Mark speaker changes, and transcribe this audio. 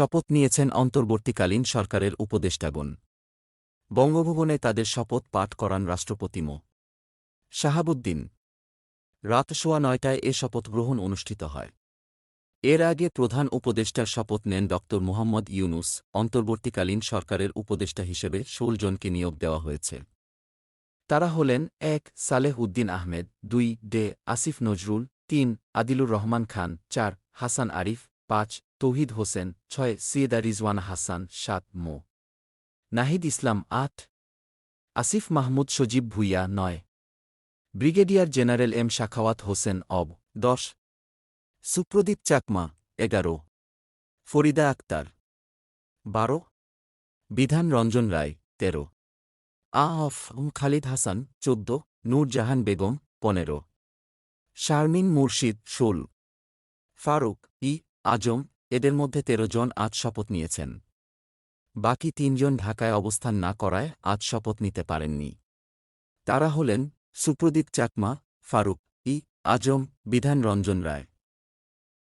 Speaker 1: শপথ নিয়েছেন অন্তর্বর্তীকালীন সরকারের উপদেষ্টাগণ। বঙ্গভবনে তাদের শপথ পাঠ করান রাষ্ট্রপতি মো. শাহাবুদ্দিন। রাত সোয়া নয়টায় এ শপথ গ্রহণ অনুষ্ঠিত হয়। এর আগে প্রধান উপদেষ্টার শপথ নেন ড মুহাম্মদ ইউনুস, অন্তর্বর্তীকালীন সরকারের উপদেষ্টা হিসেবে ষোল জনকে নিয়োগ দেওয়া হয়েছে। তারা হলেন এক, সালেহ উদ্দিন আহমেদ, দুই, ডে, আসিফ নজরুল, তিন, আদিলুর রহমান খান, চার, হাসান আরিফ পাঁচ, তৌহিদ হোসেন, ছয়, সিয়েদা রিজওয়ানা হাসান, সাত, মো। নাহিদ ইসলাম, আট। আসিফ মাহমুদ সজীব ভুইয়া, নয়। Brigadier general M Shakhawat Hossain, of. দশ। সুপ্রদীপ চাকমা, এগারো। ফরিদা আক্তার, বারো। বিধান রঞ্জন রায়, তেরো। আ অফ খালিদ হাসান, চোদ্দ। নূরজাহান বেগম, পনেরো। শারমিন মুর্শিদ, ষোল। ফারুক, ই আজম এদের মধ্যে তেরো জন আজ শপথ নিয়েছেন। বাকি তিনজন ঢাকায় অবস্থান না করায় আজ শপথ নিতে পারেননি। তারা হলেন সুপ্রদীপ চাকমা, ফারুক ই, আজম, বিধান রঞ্জন রায়।